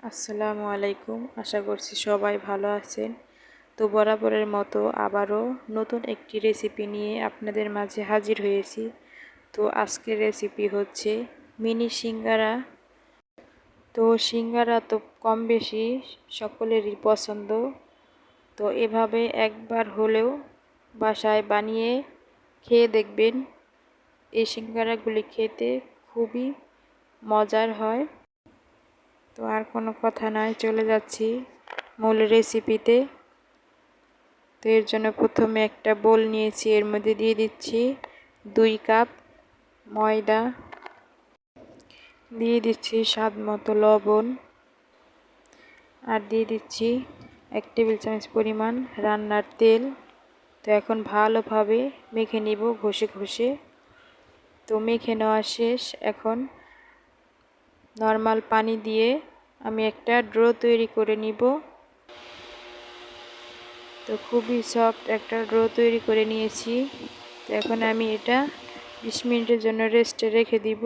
আসসালামু আলাইকুম। আশা করছি সবাই ভালো আছেন। তো বরাবরের মতো আবারও নতুন একটি রেসিপি নিয়ে আপনাদের মাঝে হাজির হয়েছি। তো আজকের রেসিপি হচ্ছে মিনি সিঙ্গারা। তো সিঙ্গারা তো কম বেশি সকলেরই পছন্দ। তো এভাবে একবার হলেও বাসায় বানিয়ে খেয়ে দেখবেন। এই সিঙ্গারাগুলি খেতে খুবই মজার হয়। তো আর কোনো কথা নয়, চলে যাচ্ছি মূল রেসিপিতে তো এর জন্য প্রথমে একটা বোল নিয়েছি, এর মধ্যে দিয়ে দিচ্ছি দুই কাপ ময়দা। দিয়ে দিচ্ছি স্বাদ মতো লবণ। আর দিয়ে দিচ্ছি এক টেবিল চামচ পরিমাণ রান্নার তেল। তো এখন ভালোভাবে মেখে নিব ঘষে ঘষে। তো মেখে নেওয়া শেষ এখন। নর্মাল পানি দিয়ে আমি একটা ড্রো তৈরি করে নিব। তো খুবই সফট একটা ড্রো তৈরি করে নিয়েছি। তো এখন আমি এটা বিশ মিনিটের জন্য রেস্টে রেখে দিব।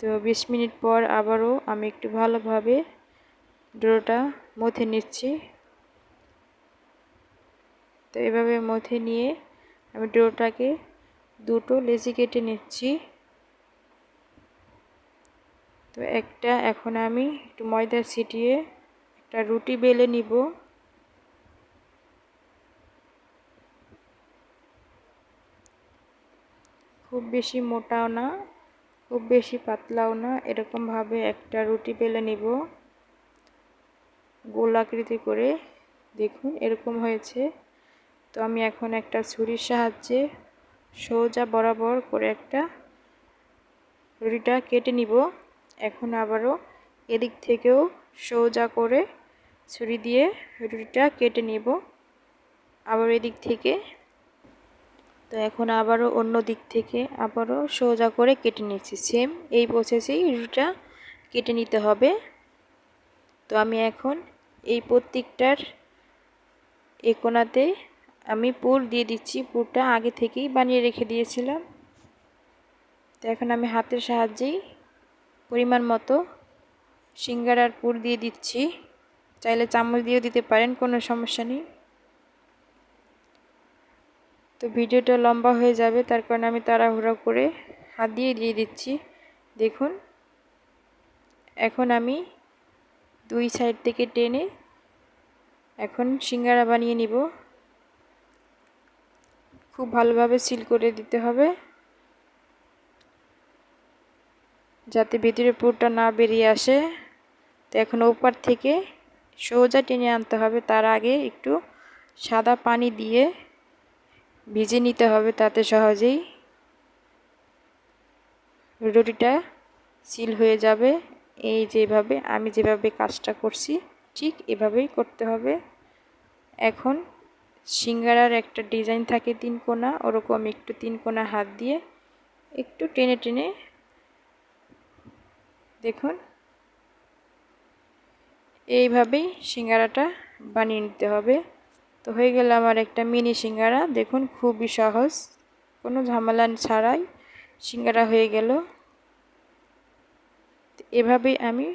তো বিশ মিনিট পর আবারও আমি একটু ভালোভাবে ড্রোটা মথে নিচ্ছি। তো এভাবে মথে নিয়ে আমি ড্রোটাকে দুটো লেচি কেটে নিচ্ছি। তো একটা এখন আমি একটু ময়দা ছিটিয়ে একটা রুটি বেলে নিব। খুব বেশি মোটাও না, খুব বেশি পাতলাও না, এরকমভাবে একটা রুটি বেলে নিব। গোল আকৃতি করে দেখুন এরকম হয়েছে। তো আমি এখন একটা ছুরির সাহায্যে সোজা বরাবর করে একটা রুটিটা কেটে নিব। এখন আবারও এদিক থেকেও সোজা করে ছুরি দিয়ে রুটিটা কেটে নেব। আবার এদিক থেকে। তো এখন আবারও অন্য দিক থেকে আবারও সোজা করে কেটে নিচ্ছি। সেম এই প্রসেসেই রুটিটা কেটে নিতে হবে। তো আমি এখন এই প্রত্যেকটার এ কোনাতে আমি পুর দিয়ে দিচ্ছি। পুরটা আগে থেকেই বানিয়ে রেখে দিয়েছিলাম। তো এখন আমি হাতের সাহায্যেই পরিমাণ মতো সিঙ্গারার পুর দিয়ে দিচ্ছি। চাইলে চামচ দিয়েও দিতে পারেন, কোনো সমস্যা নেই। তো ভিডিওটা লম্বা হয়ে যাবে, তার কারণে আমি তাড়াহুড়া করে হাত দিয়ে দিয়ে দিচ্ছি। দেখুন, এখন আমি দুই সাইড থেকে টেনে এখন সিঙ্গারা বানিয়ে নিব। খুব ভালোভাবে সিল করে দিতে হবে। যাতে ভিতরে পুরটা না বেরিয়ে আসে। তো এখন ওপার থেকে সোজা টেনে আনতে হবে। তার আগে একটু সাদা পানি দিয়ে ভিজে নিতে হবে তাতে সহজেই। রুটিটা সিল হয়ে যাবে। এই যেভাবে, আমি যেভাবে কাজটা করছি, ঠিক এভাবেই করতে হবে। এখন সিঙ্গারার একটা ডিজাইন থাকে তিন কোনা, ওরকম একটু তিন কোনা হাত দিয়ে একটু টেনে টেনে দেখুন। এইভাবেই সিঙ্গারাটা বানিয়ে নিতে হবে। তো হয়ে গেল আমার একটা মিনি সিঙ্গারা। দেখুন, খুবই সহজ। কোনো ঝামেলা ছাড়াই সিঙ্গারা হয়ে গেল। এভাবেই আমি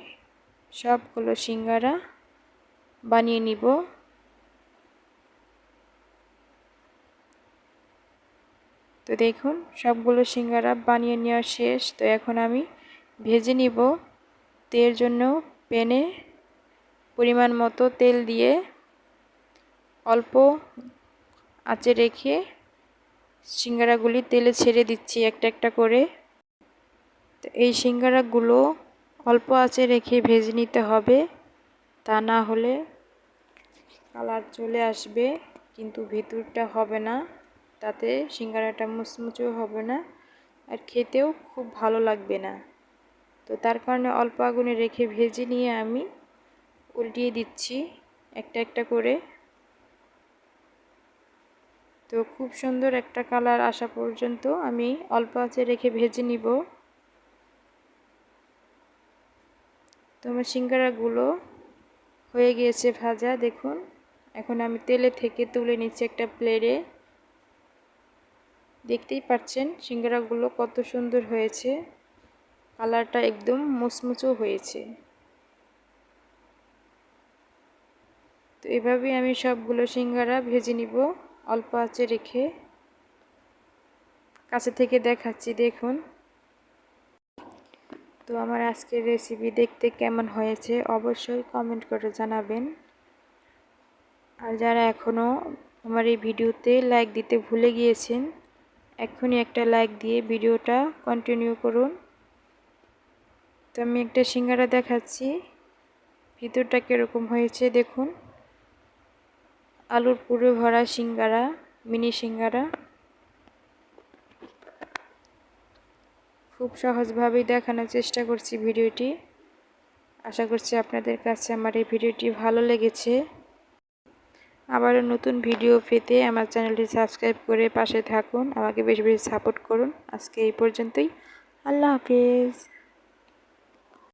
সবগুলো সিঙ্গারা বানিয়ে নিব। তো দেখুন, সবগুলো সিঙ্গারা বানিয়ে নেওয়া শেষ। তো এখন আমি ভেজে নিব। তেল জন্য প্যানে পরিমাণ মতো তেল দিয়ে অল্প আঁচে রেখে সিঙ্গারাগুলি তেলে ছেড়ে দিচ্ছি একটা একটা করে। তো এই সিঙ্গারাগুলো অল্প আঁচে রেখে ভেজে নিতে হবে। তা না হলে কালার চলে আসবে, কিন্তু ভিতরটা হবে না। তাতে সিঙ্গারাটা মুচমুচেও হবে না। আর খেতেও খুব ভালো লাগবে না। তো তার কারণে অল্প আগুনে রেখে ভেজে নিয়ে আমি উল্টিয়ে দিচ্ছি একটা একটা করে। তো খুব সুন্দর একটা কালার আসা পর্যন্ত আমি অল্প আঁচে রেখে ভেজে নিব। তো আমার সিঙ্গারাগুলো হয়ে গিয়েছে ভাজা, দেখুন। এখন আমি তেলে থেকে তুলে নিচ্ছি একটা প্লেটে। দেখতেই পাচ্ছেন সিঙ্গারাগুলো কত সুন্দর হয়েছে। কালারটা একদম মুচমুচো হয়েছে। তো এভাবেই আমি সবগুলো সিঙ্গারা ভেজে নিব, অল্প আঁচে রেখে। কাছে থেকে দেখাচ্ছি, দেখুন। তো আমার আজকের রেসিপি দেখতে কেমন হয়েছে অবশ্যই কমেন্ট করে জানাবেন। আর যারা এখনও আমার এই ভিডিওতে লাইক দিতে ভুলে গিয়েছেন এখনই একটা লাইক দিয়ে ভিডিওটা কন্টিনিউ করুন। তো আমি একটা সিঙ্গারা দেখাচ্ছি। ভিতরটা কীরকম হয়েছে দেখুন। আলুর পুরো ভরা সিঙ্গারা, মিনি সিঙ্গারা। খুব সহজভাবেই দেখানোর চেষ্টা করছি ভিডিওটি। আশা করছি আপনাদের কাছে আমার এই ভিডিওটি ভালো লেগেছে। আবারও নতুন ভিডিও পেতে আমার চ্যানেলটি সাবস্ক্রাইব করে পাশে থাকুন। আমাকে বেশি বেশি সাপোর্ট করুন। আজকে এই পর্যন্তই। আল্লাহ হাফিজ।